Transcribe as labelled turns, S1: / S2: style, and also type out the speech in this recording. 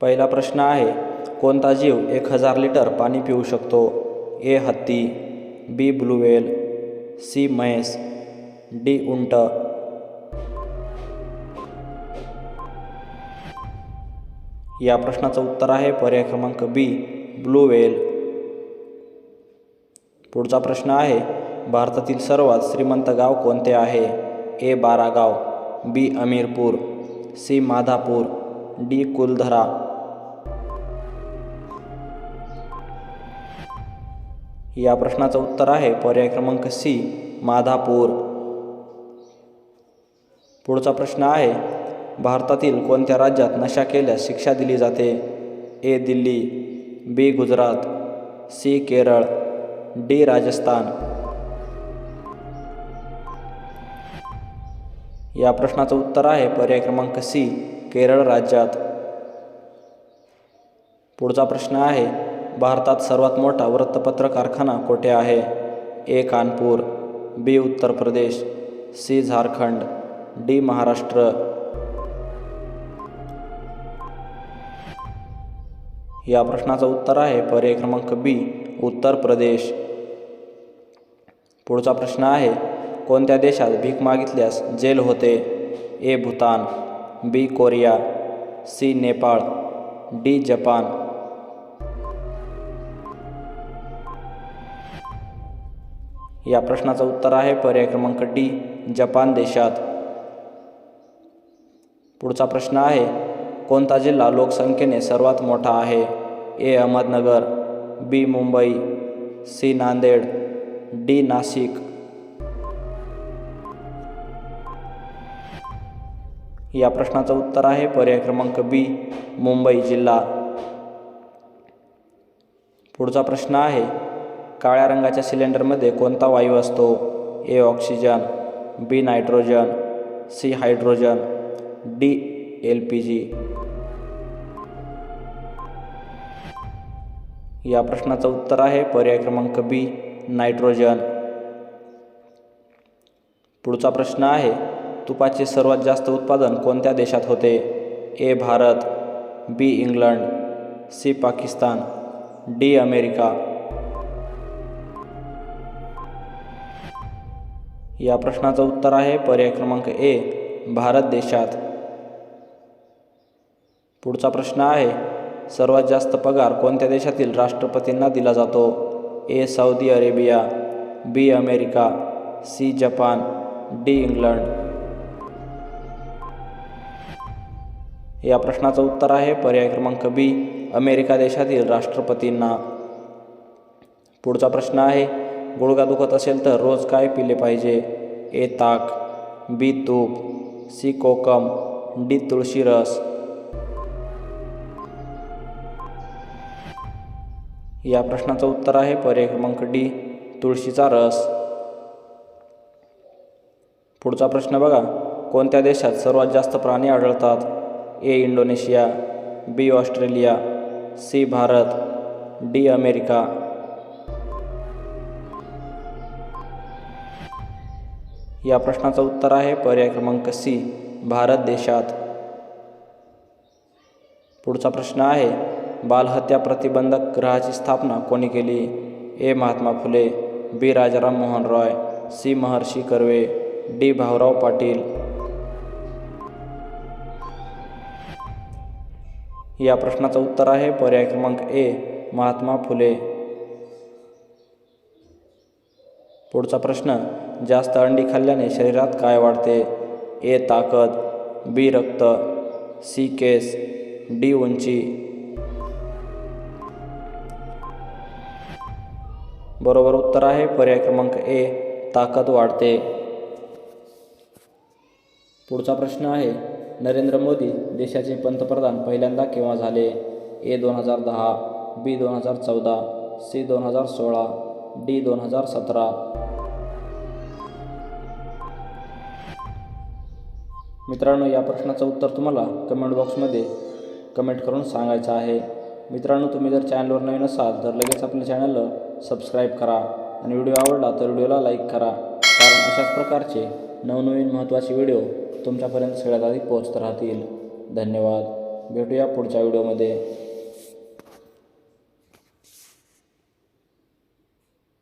S1: पहिला प्रश्न आहे कोणता जीव एक हजार लिटर पाणी पिऊ शकतो? ए हत्ती बी ब्लूवेल सी म्हैस डी उंट. या प्रश्नाचं उत्तर आहे पर्याय क्रमांक बी ब्लू पुढचा प्रश्न आहे भारतातील सर्वात श्रीमंत गाव कोणते आहे? A Baragaon B Amirpur C Madhapur D Kuldhara. या प्रश्नाचं उत्तर आहे. पर्याय क्रमांक सी माधापूर. पुढचा प्रश्न आहे भारतातील कोणत्या राज्यात नशा केल्यास शिक्षा दिली जाते? A Delhi. B Gujarat. C Kerala. D Rajasthan. या प्रश्नाचं उत्तर आहे. पर्याय क्रमांक सी केरळ राज्यात. पुढचा प्रश्न आहे भारतात सर्वात मोठा वृत्तपत्र कारखाना कोठे आहे? A. Kanpur B. Uttar Pradesh C. Jharkhand D. Maharashtra. या प्रश्नाचं उत्तर आहे पर्याय क्रमांक बी उत्तर प्रदेश. पुढचा प्रश्न आहे कोणत्या देशात भीक मागितल्यास जेल होते? A. Bhutan B. Korea C. Nepal D. Japan. या प्रश्नाचं उत्तर आहे. पर्याय क्रमांक डी जपान देशात. पुढचा प्रश्न आहे कोणता जिल्हा लोकसंख्येने सर्वात मोठा आहे? A Ahmednagar B Mumbai C Nanded D Nashik. या प्रश्नाचं उत्तर आहे पर्याय क्रमांक बी मुंबई जिल्हा. पुढचा प्रश्न आहे काळ्या रंगाच्या सिलेंडरमध्ये कोणता वायू असतो? A oxygen B nitrogen C hydrogen D L P G या प्रश्नाचं उत्तर आहे पर्याय क्रमांक बी नायट्रोजन. पुढचा प्रश्न आहे तुपाचे सर्वात जास्त उत्पादन कोणत्या देशात होते? A Bharat B England C Pakistan D America. या प्रश्नाचं उत्तर आहे पर्याय क्रमांक ए भारत देशात. पुढचा प्रश्न आहे सर्वात जास्त पगार कोणत्या देशातील राष्ट्रपतींना दिला जातो? A Saudi Arabia B America C Japan D England. या प्रश्नाचं उत्तर आहे पर्याय क्रमांक बी अमेरिका देशातील राष्ट्रपतींना. पुढचा प्रश्न आहे गुडघा दुखत असेल तर रोज काय पिले पाहिजे? ए ताक बी तूप सी कोकम डी तुळशी रस. या प्रश्नाचं उत्तर आहे पर्याय क्रमांक डी तुळशीचा रस. पुढचा प्रश्न बघा. कोणत्या देशात सर्वात जास्त प्राणी आढळतात? A Indonesia B Australia C Bharat D America. या प्रश्नाचं उत्तर आहे. पर्याय क्रमांक सी भारत देशात. पुढचा प्रश्न आहे बालहत्या प्रतिबंधक ग्रहाची स्थापना कोणी केली? A. Mahatma Phule B. Rajaram Mohan Roy C. Maharshi Karve D. Bhaurao Patil. या प्रश्नाचं उत्तर आहे. पर्याय क्रमांक ए महात्मा फुले. पुढचा प्रश्न जास्त अंडी खाल्ल्याने शरीरात काय वाढते? ए ताकद बी रक्त सी केस डी उंची. बरोबर उत्तर आहे पर्याय क्रमांक ए ताकद वाढते. पुढचा प्रश्न आहे नरेंद्र मोदी देशाचे पंतप्रधान पहिल्यांदा केव्हा झाले? ए दोन हजार दहा बी दोन हजार चौदा सी दोन हजार सोळा डी दोन हजार सतरा. मित्रांनो या प्रश्नाचं उत्तर तुम्हाला कमेंट बॉक्समध्ये कमेंट करून सांगायचं आहे. मित्रांनो तुम्ही जर चॅनलवर नवीन असाल तर लगेच आपल्या चॅनलला सबस्क्राईब करा आणि व्हिडिओ आवडला तर व्हिडिओला लाईक करा. कारण अशाच प्रकारचे नवनवीन महत्त्वाचे व्हिडिओ तुमच्यापर्यंत सगळ्यात आधी पोहोचत राहतील. धन्यवाद. भेटूया पुढच्या व्हिडिओमध्ये